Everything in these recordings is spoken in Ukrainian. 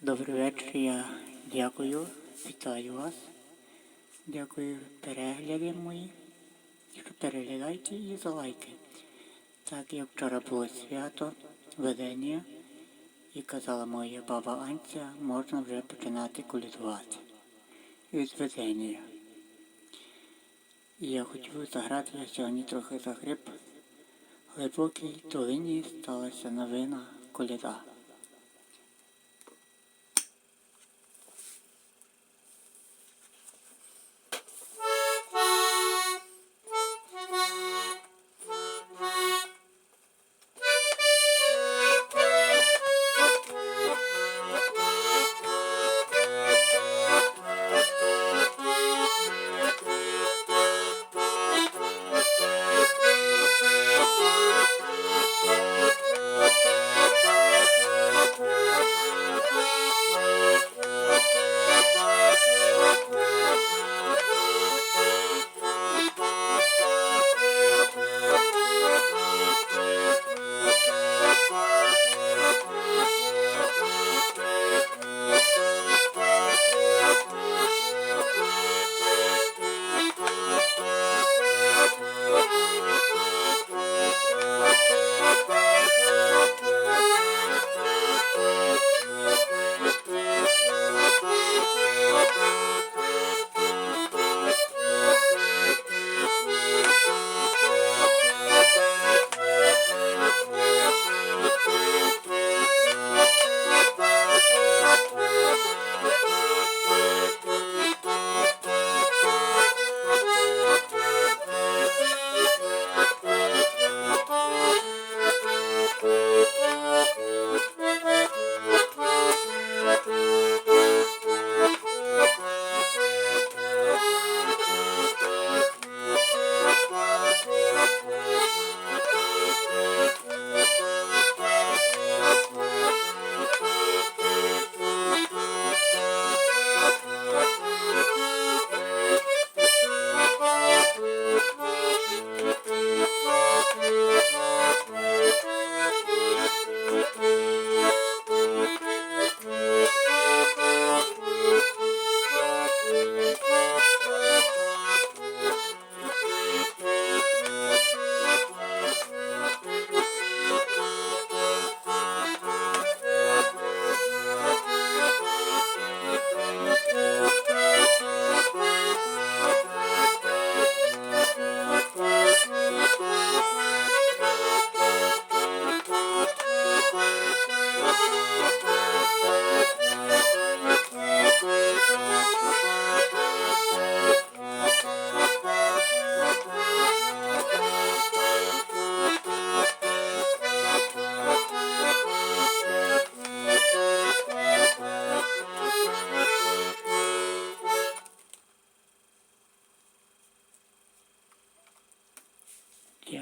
Добрий вечір, я дякую, вітаю вас. Дякую перегляди мої. Якщо переглядайте і за лайки. Так як вчора було свято, ведення, і казала моя баба Анця, можна вже починати колядувати. Від ведення. І я хотів заграти, сьогодні трохи загриб. Глибокій долині сталася новина коляда.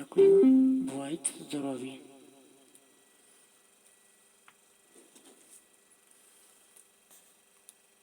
Дякую. Бувайте здорові.